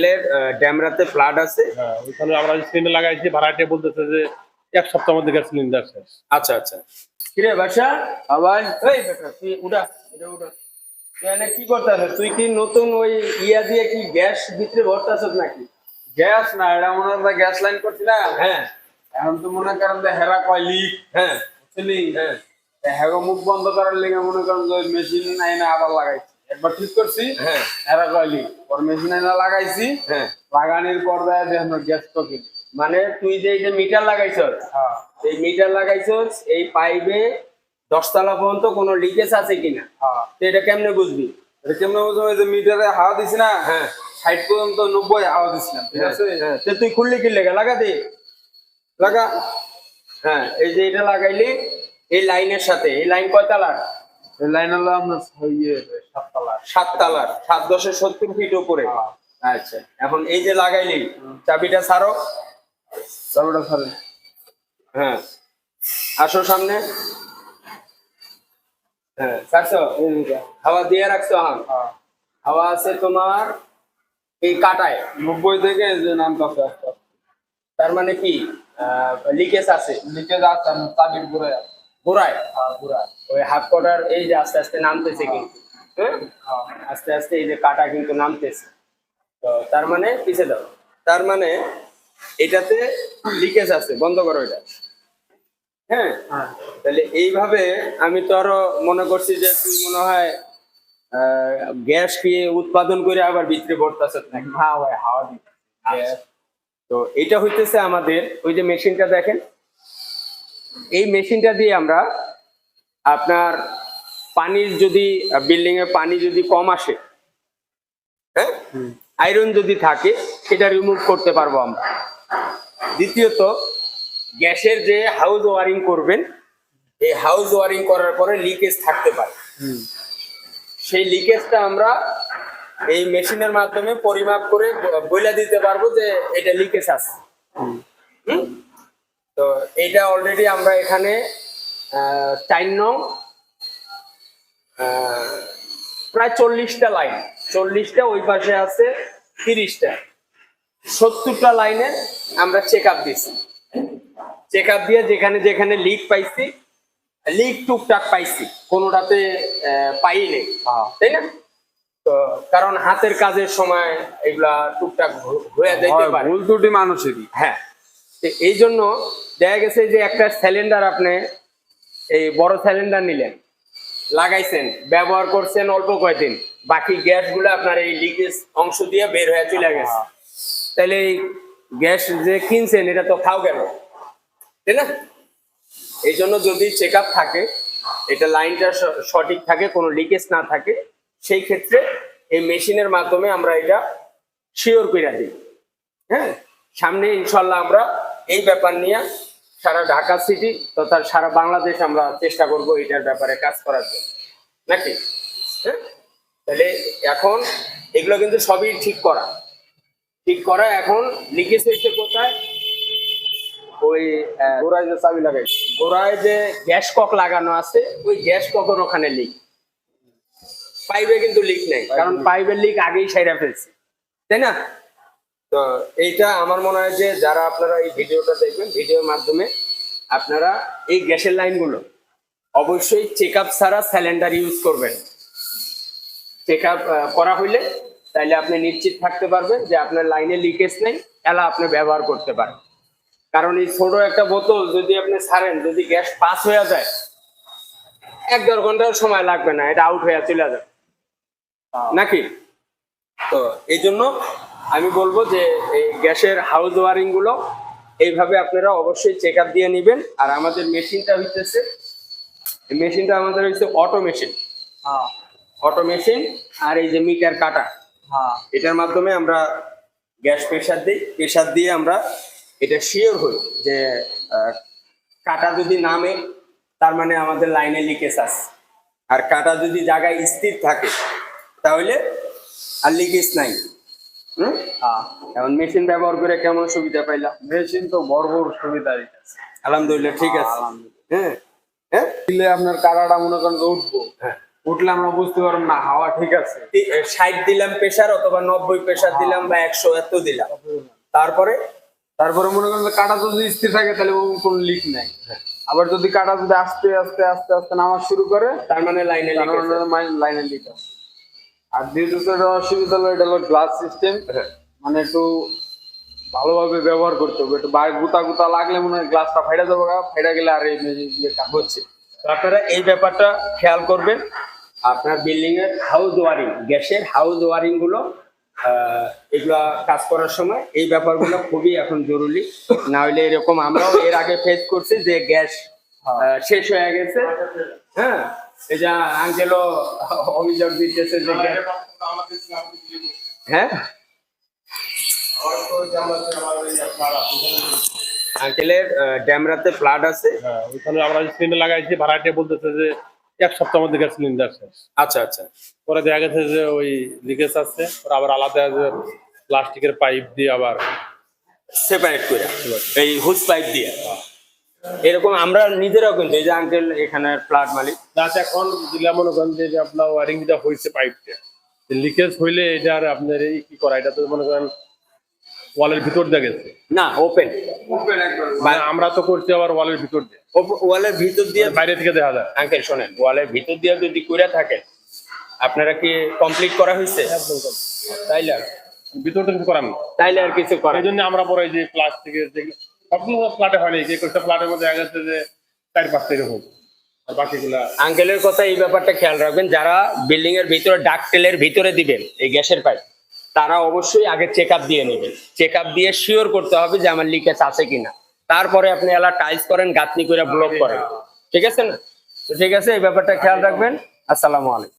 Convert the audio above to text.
সাইকেলের ড্যামরাতে ফ্লাড আছে। হ্যাঁ ওইখানে আমরা সিলিন্ডার লাগাইছি ভাড়াটে বলতেছে যে এক সপ্তাহের মধ্যে গ্যাস সিলিন্ডার শেষ। আচ্ছা আচ্ছা। কিরে বাসা আবার? এই বেটা তুই উঠা এটা উঠা। তুই এনে কি করতেছ? তুই কি নতুন ওই ইয়া দিয়ে কি গ্যাস ভিতরে ভরতাছ নাকি? গ্যাস না এটা মনে হয় গ্যাস লাইন করছিলাম। হ্যাঁ। এখন তো মনে করেন যে হেরা কয় লিক হ্যাঁ। বুঝলি? হ্যাঁ। হ্যাগো মুখ বন্ধ করার লেগে মনে করেন যে মেশিন আইনা আবার লাগাইছি। একবার ঠিক করছি। হ্যাঁ। কয় লিক মেশিন লাগাইছি। হ্যাঁ। লাগানির পর দেয় দেখুন গ্যাস তো মানে তুই যে এই যে মিটার লাগাইছস হ্যাঁ। এই মিটার লাগাইছস এই পাইপে দশতলা পর্যন্ত কোনো লিকেজ আছে কিনা? হ্যাঁ। তো এটা কেমনে বুঝবি? এটা কেমন বুঝব? যে মিটারে হাওয়া দিছি না হ্যাঁ। ষাট পর্যন্ত নব্বই হাওয়া দিছিলাম ঠিক আছে? হ্যাঁ তো তুই খুললি কি লেগে? লাগা দে। লাগা। হ্যাঁ এই যে এটা লাগাইলি এই লাইনের সাথে এই লাইন কয় তালার? এই লাইন হলো আপনার ইয়ে সাততলা। সাত দশের সত্তর ফিট উপরে। আচ্ছা এখন এই যে লাগাইলি চাবিটা ছাড়ো। চাবিটা ধরে হ্যাঁ আসো সামনে। হ্যাঁ ছাড়ছো? হাওয়া দিয়ে রাখছো হ্যাঁ। হাওয়া আছে তোমার এই কাটায় নব্বই থেকে যে নামটা আস্তে তার মানে কি? লিকেজ আছে। লিকেজ আছে চাবির ঘুরে ঘোরায় হ্যাঁ ঘুরা ওই হাফ কটার এই যে আস্তে আস্তে নামতেছে কিন্তু। হ্যাঁ? আস্তে আস্তে এই যে কাটা কিন্তু নামতেছে। তো তার মানে পিছে দাও। তার মানে এটাতে লিকেজ আছে বন্ধ করো এটা। হ্যাঁ? তাহলে এইভাবে আমি তো আরও মনে করছি যে তুই মনে হয় গ্যাস কি উৎপাদন করে আবার বিক্রি করতেছ নাকি? হ্যাঁ হাওয়া দিই আচ্ছা। তো এটা হইতেছে আমাদের ওই যে মেশিনটা দেখেন। এই মেশিনটা দিয়ে আমরা আপনার পানির যদি বিল্ডিং এ পানি যদি কম আসে হ্যাঁ? আয়রন যদি থাকে সেটা রিমুভ করতে পারব আমরা। দ্বিতীয়ত গ্যাসের যে হাউস ওয়ারিং করবেন এই হাউস ওয়ারিং করার পরে লিকেজ থাকতে পারে। সেই লিকেজটা আমরা এই মেশিনের মাধ্যমে পরিমাপ করে বইলা দিতে পারব যে এটা লিকেজ আছে। হুম? তো এটা অলরেডি আমরা এখানে চার নং প্রায় চল্লিশটা লাইন চল্লিশটা ওই পাশে আছে তিরিশটা। সত্তরটা লাইনে আমরা চেক আপ দিছি। চেক আপ দিয়ে যেখানে যেখানে লিক পাইছি লিক টুকটাক পাইছি। কোনোটাতে আহ, পাইনি। তাই না? তো কারণ হাতের কাজের সময় এগুলা টুকটাক হয়ে যাইতে পারে। ভুল ত্রুটি মানুষেরই। হ্যাঁ। এই জন্য দেখা গেছে যে একটা সিলিন্ডার আপনি এই বড় সিলিন্ডার নিলেন। লাগাইছেন ব্যবহার করছেন অল্প কয়দিন বাকি গ্যাসগুলো আপনার এই লিকেজ অংশ দিয়ে বের হয়ে চলে গেছে। তাহলে এই গ্যাস যে কিনছেন এটা তো খাও কেন? তাই না? এই জন্য যদি চেক আপ থাকে এটা লাইনটা সঠিক থাকে কোনো লিকেজ না থাকে সেই ক্ষেত্রে এই মেশিনের মাধ্যমে আমরা এটা শিওর করে দিই। হ্যাঁ? সামনে ইনশাল্লাহ আমরা এই ব্যাপার নিয়ে সারা ঢাকা সিটি তথা সারা বাংলাদেশ আমরা চেষ্টা করব এটার ব্যাপারে কাজ করার জন্য। নাকি? হ্যাঁ? তাহলে এখন এগুলো কিন্তু সবই ঠিক করা। ঠিক করা এখন লিকেজ হয়েছে কোথায়? ওই গোড়ায় যে চাবি লাগাই। গোড়ায় যে গ্যাস কক লাগানো আছে ওই গ্যাস ককের ওখানে লিক পাইপে কিন্তু লিক নেই কারণ পাইপের লিক আগেই সাইরা ফেলছে। তাই না? তো এইটা আমার মনে হয় যে যারা আপনারা এই ভিডিওটা দেখবেন ভিডিওর মাধ্যমে আপনারা এই গ্যাসের লাইনগুলো অবশ্যই চেক আপ ছাড়া সিলিন্ডার ইউজ করবেন। চেক আপ করা হইলে তাহলে আপনি নিশ্চিত থাকতে পারবেন যে আপনার লাইনে লিকেজ নেই এলা আপনি ব্যবহার করতে পারেন। কারণ এই ছোট একটা বোতল যদি আপনি ছাড়েন যদি গ্যাস পাস হয়ে যায় এক দেড় ঘণ্টার সময় লাগবে না এটা আউট হয়ে চলে যাবে। নাকি? তো এই জন্য আমি বলব যে এই গ্যাসের হাউস ওয়ারিংগুলো এইভাবে আপনারা অবশ্যই চেক আপ দিয়ে নেবেন। আর আমাদের মেশিনটা হইতেছে এই মেশিনটা আমাদের হচ্ছে অটো মেশিন অটো মেশিন আর এই যে মিটার কাটা হ্যাঁ। এটার মাধ্যমে আমরা গ্যাস প্রেশার দিই প্রেশার দিয়ে আমরা এটা শিওর হই যে কাটা যদি নামে তার মানে আমাদের লাইনে লিকেজ আছে। আর কাটা যদি জায়গায় স্থির থাকে তাহলে আর লিকেজ নাই। হুম? হ্যাঁ। এখন মেশিন ব্যবহার করে কেমন সুবিধা পাইলাম মেশিন তো বড় সুবিধা আলহামদুলিল্লাহ ঠিক আছে। হ্যাঁ হ্যাঁ। দিলে আপনার কারাটা মনে করেন উঠবো। হ্যাঁ। উঠলে আমরা বুঝতে পারব না হাওয়া ঠিক আছে। ষাট দিলাম প্রেশার অথবা নব্বই প্রেশার দিলাম বা একশো এত দিলাম। তারপরে? তারপরে মনে করেন কাটা যদি স্থির থাকে তাহলে ওর কোনো লিক নাই। আবার যদি কাটা যদি আস্তে আস্তে আস্তে আস্তে নামা শুরু করে তার মানে লাইনে লাইনে লিক আছে। আর দ্বিতীয়ত অসুবিধা হলো এটা হলো গ্লাস সিস্টেম মানে একটু ভালোভাবে ব্যবহার করতে হবে। একটু বাইরে গুতা গুতা লাগলে মনে হয় গ্লাসটা ফাইটা যাবে ফাইটা গেলে আর এই ইয়েটা হচ্ছে। আপনারা এই ব্যাপারটা খেয়াল করবেন। আপনার বিল্ডিং এর হাউস ওয়ারিং গ্যাসের হাউস ওয়ারিংগুলো এগুলা কাজ করার সময় এই ব্যাপারগুলো খুবই এখন জরুরি। না হলে এরকম আমরাও এর আগে ফেস করছি যে গ্যাস শেষ হয়ে গেছে। হ্যাঁ এই যে আঙ্কেলও অভিযোগ দিতেছে যে হ্যাঁ? আঙ্কেলের ড্যামরাতে ফ্লাড আছে। হ্যাঁ আমরা সিলিন্ডার লাগাইছি ভাড়াটে বলতেছে যে এক সপ্তাহের মধ্যে গ্যাস সিলিন্ডার শেষ আচ্ছা আচ্ছা। পরে দেখা গেছে যে ওই লিকেজ আছে ওরা আবার আলাদা প্লাস্টিকের পাইপ দিয়ে আবার সেপারেট করে এই হুস পাইপ দিয়ে। এরকম আমরা নিজেরাও কিন্তু এই যে আঙ্কেল এখানে ফ্ল্যাট মালিক। যাতে এখন জেলা মনে করেন যে আপনার ওয়ারিং যেটা হয়েছে পাইপটা লিকেজ হইলে এটার আপনার এই কি করা এটা তো মনে করেন ওয়ালের ভিতর দিয়ে গেছে। না ওপেন মানে আমরা তো করছি আবার ওয়ালের ভিতর দিয়ে। ওয়ালের ভিতর দিয়ে বাইরে থেকে দেখা যায়। আঙ্কেল শোনেন ওয়ালের ভিতর দিয়ে যদি করে থাকে আপনারা কি কমপ্লিট করা হয়েছে তাইলে আর- ভিতরটা কিছু করার না তাইলে আর কিছু করা এই জন্য আমরা পরে যে প্লাস্টিকের যেগুলো সবগুলো ফ্ল্যাটে হয়নি, যে কয়েকটা ফ্ল্যাটের মধ্যে দেখা যাচ্ছে যে চার পাঁচটা এরকম। আঙ্কেলের কথা এই ব্যাপারটা খেয়াল রাখবেন, যারা বিল্ডিং এর ভিতরে ডাক টেলের ভিতরে দিবেন, এই গ্যাসের পাইপ তারা অবশ্যই আগে চেক আপ দিয়ে নেবেন। চেক আপ দিয়ে শিওর করতে হবে যে আমার লিকেজ আছে কিনা। তারপরে আপনি এলা টাইলস করেন, গাঁথনি করে ব্লক করেন। ঠিক আছে না? ঠিক আছে, এই ব্যাপারটা খেয়াল রাখবেন। আসসালামু আলাইকুম।